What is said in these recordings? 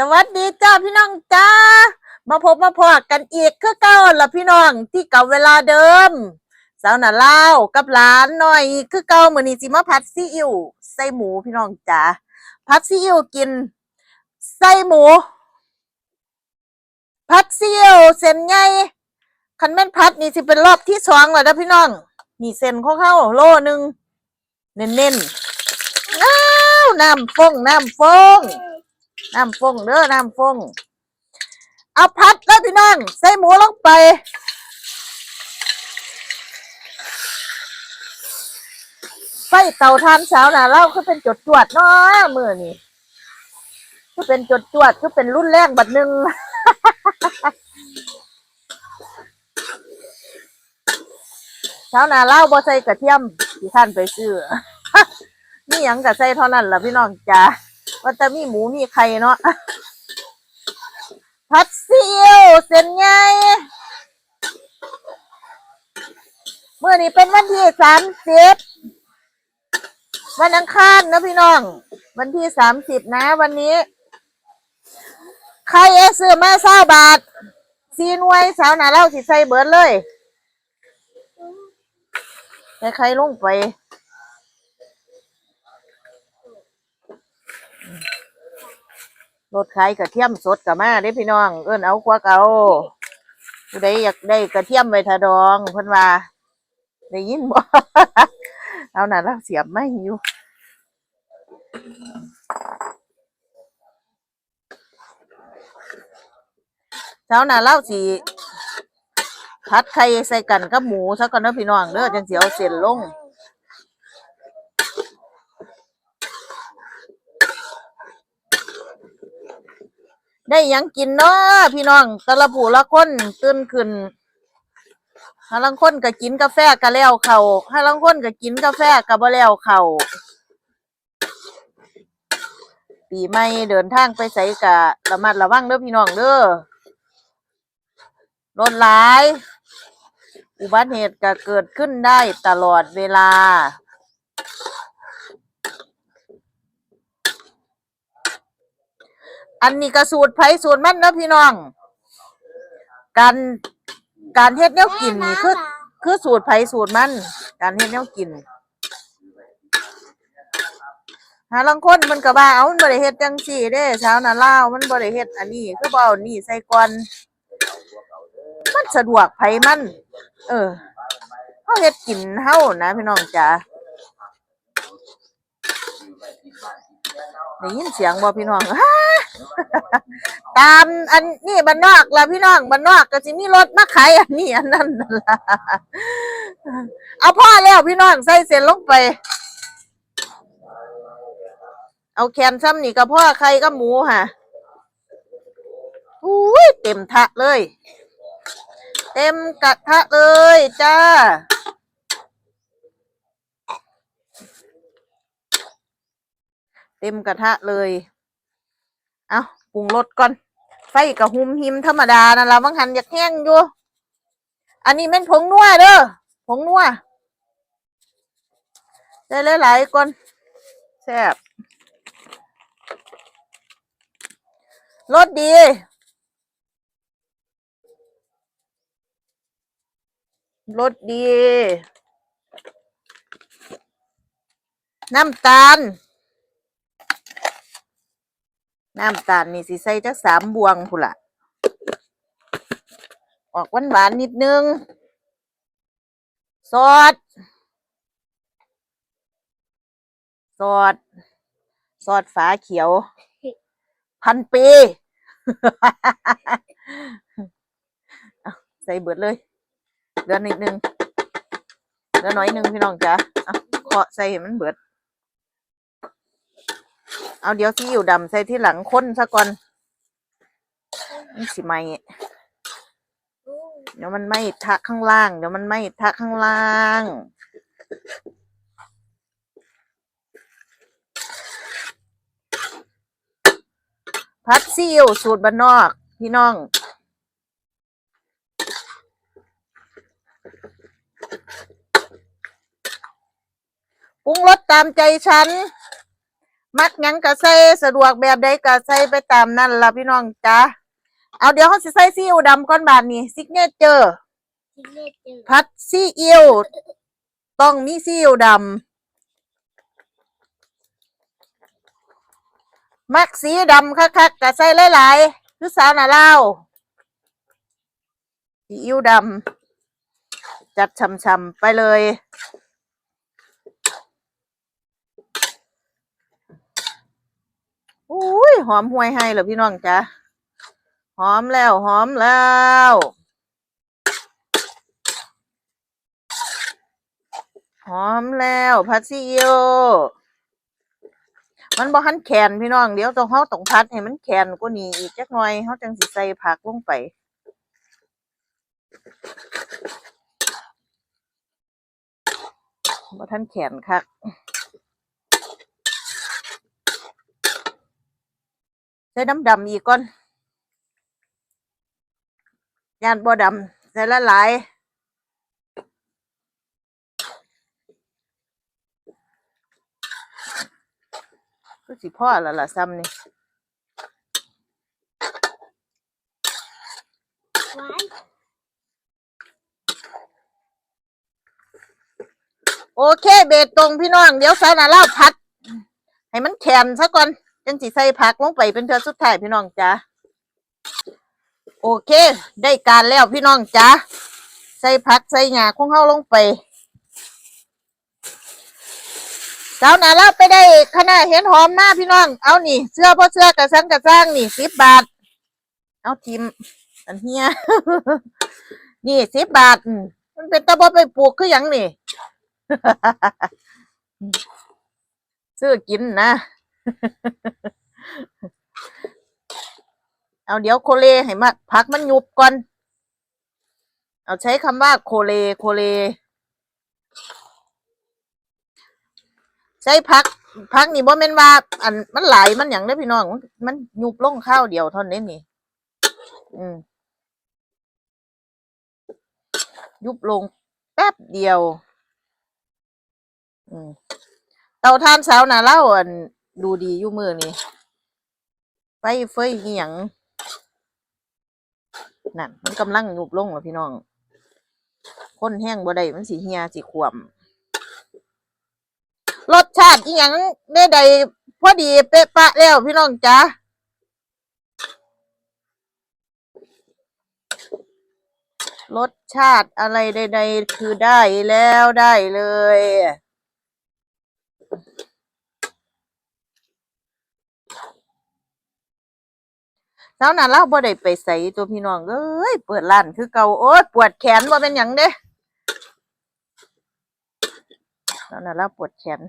สวัสดีจ้าพี่น้องจ้ามาพบมาพอกันอีกคือเก่าละพี่น้องที่เก่าเวลาเดิมสาวหน่าเล่ากับหลานหน่อย คือเก่าเหมือนี้สิมาผัดซีอิ๊วใส่หมูพี่น้องจ้าผัดซีอิ๊วกินใส่หมูผัดซีอิ๊วเส้นใหญ่คันแม่นผัดนี่สิเป็นรอบที่สองแล้วนะพี่น้องนี่เส้นของเขาโลหนึงเน้นๆอ้าน้ำฟงน้ำฟง น้ำฟงเด้อน้ำฟงเอาพัดแล้วพี่น้องใส่หมูลงไปไฟเตาทานเช้าน่ะเล่าคือเป็นจดจวดเนาะมือนี่คือเป็นจดจวดคือเป็นรุ่นแรกบัดหนึ่งเช้านะเล่าบ่ใส่กระเทียมที่ท่านไปซื้อนี่ยังกะใส่เท่านั้นล่ะพี่น้องจ้า ว่าแต่มีหมูมีไข่เนาะผัดซีอิ๊วเส้นใหญ่เมื่อนี้เป็นวันที่สามสิบวันอังคารนะพี่น้อง วันที่สามสิบนะ วันนี้ไข่เอซื้อมาเศร้าบาทซีนวยสาวหนาเล่าสิใส่เบิร์ดเลยใส่ไข่ลงไป รถขายกระเทียมสดกับมาเด้พี่น้อง เอิ้นเอากว่าเก่าผู้ใดอยากได้กระเทียมไปทาดองเพิ่นว่าได้ยินบ่เอาหน่ะเราเสียบไม่อยู่เช้าน่ะเล่าสิพัดไข่ใส่กันกับหมูซะก่อนเด้อพี่น้องเด้อจังสิเอาเส้นลง ได้ยังกินเนาะพี่น้องต่ละผู้ละคนตื่นขึ้นหาลังคนก็กินกาแฟก็แล้วเขาหาลังคนก็กินกาแฟก็บ่แล้วเขาปีใหม่เดินทางไปไสกะระมัดระวังเด้อพี่น้องเด้อรถหลาย อุบัติเหตุก็เกิดขึ้นได้ตลอดเวลา อันนี้ก็สูตรไผสูตรมันเด้อพี่น้อง การการเฮ็ดแนวกินนี่คือ คือสูตรไผสูตรมัน การเฮ็ดแนวกินหาลังคนมันก็ว่าเอามันบ่ได้เฮ็ดจังซี่เด้ชาวนาลาวมันบ่ได้เฮ็ดอันนี้คือบ่เอานี่ใส่ก่อนมันสะดวกไผมัน เออเฮาเฮ็ดกินเฮานะพี่น้องจ๋า ได้ยินเสียงบ่พี่น้อง ตามอันนี้บ้านนอกล่ะพี่น้องบ้านนอกก็สิมีรถมาขายอันนี้อันนั้นนั่นล่ะเอาพ่อแล้วพี่น้องใส่เส้นลงไป เอาแคนซ้ำนี่กับพ่อใครก็หมูค่ะอุ้ยเต็มทะเลย เต็มกระทะเลยจ้า เต็มกระทะเลย เอาปรุงรสก่อน ไฟกับหุมหิมธรรมดานั่นละบางหันอยากแห้งอยู่ อันนี้แม่นผงนัวเด้อ ผงนัวได้หลายๆก่อนแซ่บรสดี รสดี น้ำตาล น้ำตาลนี่สิใส่จักสามบวงพุละออกหวานหวานนิดนึงซอสซอสซอสฝาเขียว พันปี ใส่เบิดเลยเหลือนิดนึงเหลือน้อยนึงพี่น้องจ้ะเอาเคาะใส่ให้มันเบิด เอาเดี๋ยวที่อยู่ดำใส่ที่หลังค้นซะก่อนมันสิไหมเดี๋ยวมันไม่ทะข้างล่าง เดี๋ยวมันไม่ทะข้างล่างพัดซีอิ๊วสูตรบ้านนอก พี่น้องปรุงรสตามใจฉัน มักหยังก็ใส่สะดวกแบบใดก็ใส่ไปตามนั่นล่ะพี่น้องจ้าเอาเดี๋ยวเขาสิใส่ซีอิ๊วดำก่อนบาดนี้ซิกเนเจอร์ที่เลือดเจอพัดซีอิ๊วต้องมีซีอิ๊วดำมักสีดำคักๆก็ใส่หลายๆคือสาวหน้าเล่าวซีอิ๊วดำจัดช่ำๆไปเลย อุ้ยหอมห่วยให้เหรอพี่น้องจ๊ะหอมแล้วหอมแล้วหอมแล้วพัดซีอิ๊วมันบ่ทันแขนพี่น้องเดี๋ยวต้องเฮาต้องพัดให้มันแขนกว่านี้อีกจักหน่อยเฮาจังสิใส่ผักลงไปบ่ทันแขนคัก ส่น้ำดำอีกก่อนยานบ่ดำใส่ละหลายก็สิพ่อและละซ้ำนี่โอเค เบตตรงพี่น้อง เดี๋ยวสาวนาลาวพัด ให้มันแข็งซะก่อน จังสิใส่ผักลงไปเป็นเทือสุดท้ายพี่น้องจ้าโอเค ได้การแล้วพี่น้องจ้าใส่ผักใส่หญ้าของเฮาลงไปสาวนาลาวไปได้คณะเห็นหอมมาพี่น้อง เอานี่เสื้อพ่อเสื้อกระสังกระสร้างนี่สิบบาท เอาทิมอันเฮียนี่สิบบาท มันเป็นตะบอไปปลูกคือหยังนี่ซื้อกินนะ เอาเดี๋ยวโคเลให้มาพักมันยุบก่อน เอาใช้คำว่าโคเลโคเล ใช้พัก พักนี่บ่แม่นว่า อันมันไหลมันหยังได้พี่น้องมันมันยุบลงข้าวเดียวเท่านี้นี่ อืม ยุบลงแป๊บเดียว อืมเตาท่านสาวน่ะเล่าอัน ดูดีอยู่มือนี่ไฟเฟยเหียงนั่นมันกำลังยุบลงแล้วพี่น้องคนแห้งบ่ได้มันสิเหียสิขวมรสชาติอีหยังได้ใดพอดีเป๊ะปะแล้วพี่น้องจ้ารสชาติอะไรใดๆคือได้แล้วได้เลย เช้านั้นเราบ่ได้ไปใส่ตัวพี่น้องเอ้ยเปิดร้านคือเก่าโอ๊ยปวดแขนว่าเป็นหยังเด้เช้านั้นเราปวดแขน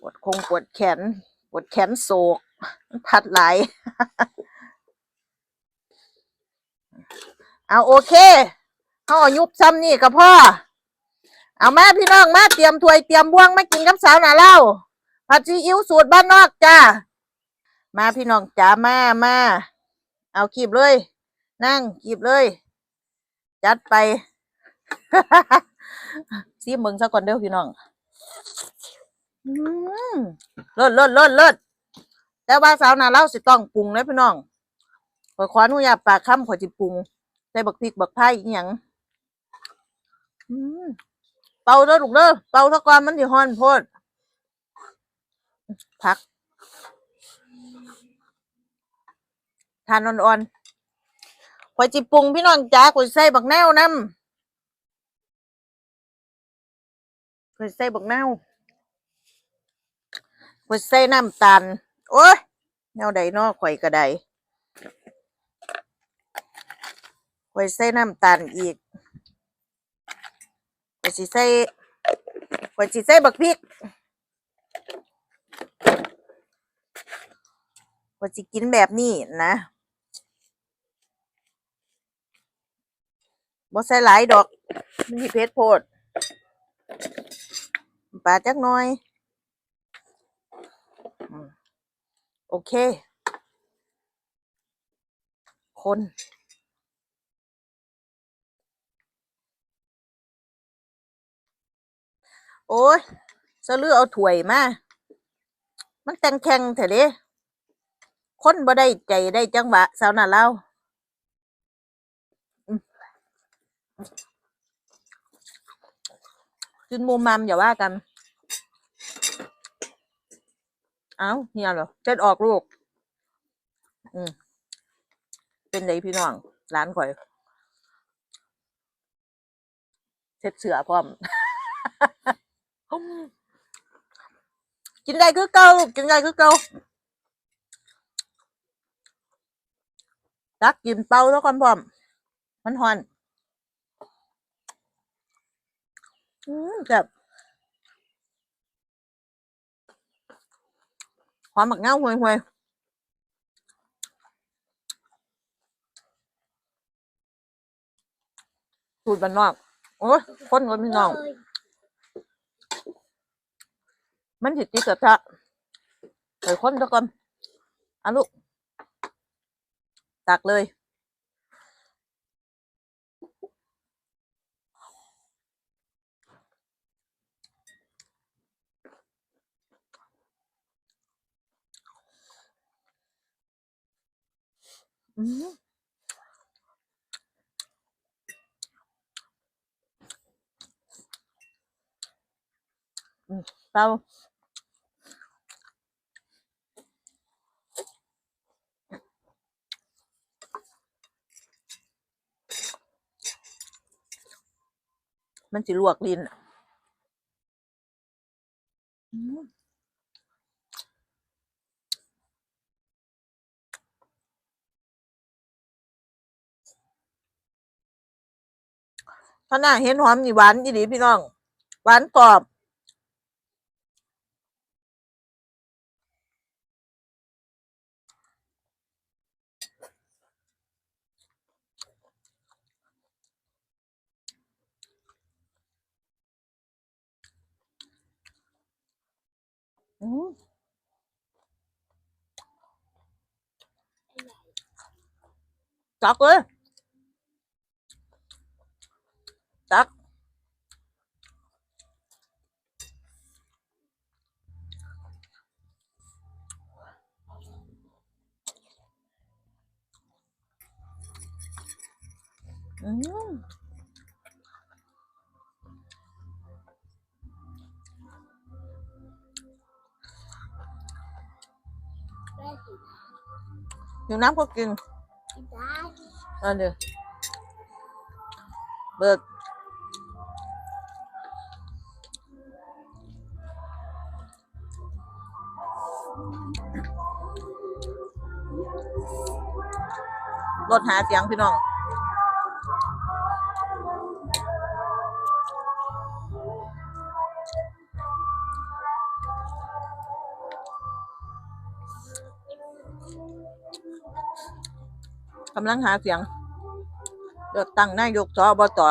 ปวดคงปวดแขนปวดแขนโศกมันพัดไหลเอาโอเคเขาอายุบซ้ำนี่กับพ่อ เอามาพี่น้องมาเตรียมถ้วยเตรียมบ่วงมากินกับสาวหนาเล่าผัดซีอิ๊วสูตรบ้านนอกจ้ามาพี่น้องจ๋ามามาเอาคีบเลย นั่งคีบเลย จัดไปซีเบิงซะก่อนเด้อพี่น้องอืมเลิศเลิศเลิศเลิศแต่ว่าสาวนาเล่าสิต้องปรุงเลยพี่น้องขอขออนุญาตปากคำขอจิปรุงใส่บักพริกบักไผ่อีหยังอืม ป่าเด้อลูกเด้อเป่าซะก่อนมันสิฮ้อนโพดพักทานอ่อนๆขอยจิปรุงพี่น้องจ้าขอยใส่บักแนวนำขอยใส่บักแนวขอยใส่น้ำตาลโอ้ยแนวใดเนาะข่อยก็ได้ข่อยใส่น้ำตาลอีก อยสิใส่ข่อยสิใส่บักพริกข่อยสิกินแบบนี้นะบ่ใส่หลายดอกมันสิเผ็ดโพดปลาจักหน่อย โอเค คน โอ้ยสะลือเอาถ้วยมา มันแต่งแข่งเถอะเด้คนบ่ได้ใจได้จังหวะสาวน่ะเล่าอืมกินมุมมามอย่าว่ากัน เอ้าเฮียเหรอเจ็ดออกลูก อืม เป็นไรพี่น้องร้านข่อยเช็ดเสือพร้อม กินได้คือเก่าลูกกินได้คือเก่าตักกินเป่าแล้วก่อนพร้อ มันหอนอืมแบบหอมหมักเง่าห่วยวยสูตรบ้านนอกโอ้ยคนคนพี่น้องเอ้ยมันสิติดกระทะใส่คนตะกอนอะลูก ตักเลย อืมอืมเปล่า มันสิลวกลิ้นอะอืมถ้าหน้าเห็นหอมนี่หวานอีหลีพี่น้อง หวานกรอบ อืมตักเอยู่น้ำก็กินกินได้อันเดียวเบิกรถหาเสียงพี่น้องำลังหาเสียงเลือกตั้งนายกสอบตอ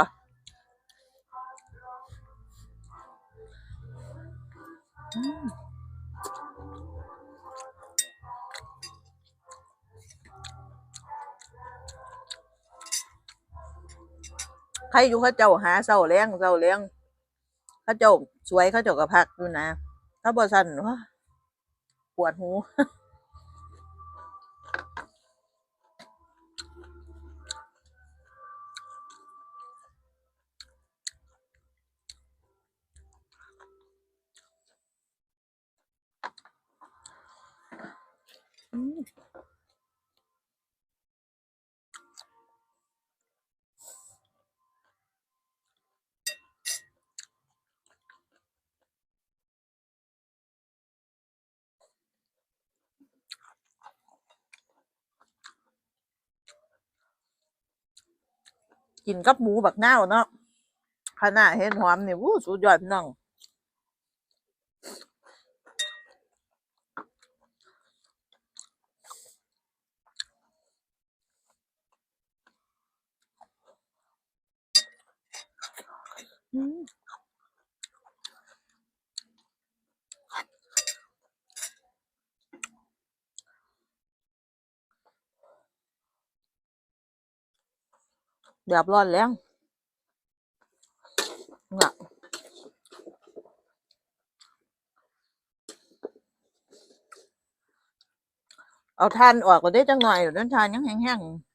ใครอยู่เขาเจ้าหาเศร้าแรงเศร้าแรงเขาเจ้าสวยเขาเจ้าก็พักอยู่นะถ้าบ่สันวะปวดหู กินกับหมูบักนาวเนาะขนาดเห็นหอมนี่วู้สุดยอดพี่น้องอืม เดือบร้อนแล้รงน่ะเอาทานออกก็ได้จังหน่อยเดี๋ยวทานยังแห้งๆ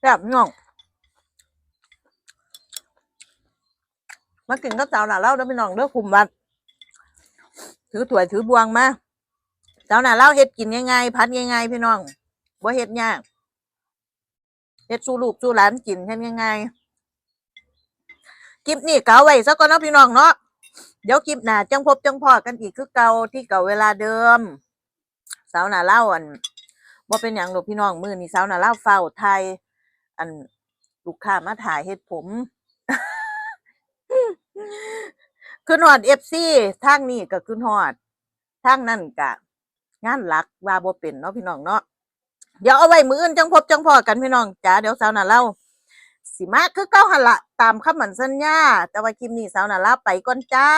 แบบพี่น้องมากินข้าวเจ้าหน่าเล่าเด้อพี่น้องเด้อคุมวัดถือถ้วยถือบวงมาเจ้าหน่าเล่าเฮ็ดกินง่ายๆพัดง่ายๆพี่น้องบ่เฮ็ดยากเฮ็ดสู้ลูกสู้หลานกินเฮ็ดง่ายๆ คลิปนี้เก่าไว้ซะก่อนเนาะพี่น้องเนาะเดี๋ยวคลิปหน้าจังพบจังพอกันอีกคือเก่าที่เก่าเวลาเดิม สาวหน่าเล่าอันบ่าเป็นหยังหรอกพี่น้องมือนี้สาวหน่าเล่าเฝ้าไทย อันลูกค้ามาถ่ายเฮ็ดผมขึ้นฮอด FC ทางนี้ก็ขึ้นฮอดทางนั่นก็งานหลักว่าบ่เป็นเนาะพี่น้องเนาะเดี๋ยวเอาไว้มืออื่นจังพบจังพอกันพี่น้องจ๋าเดี๋ยวสาวหน่าเล่า สิมาคือเก้าหันละตามคำมันสัญญา แต่ว่าคลิปนี้สาวหน่าลาไปก่อนจ้า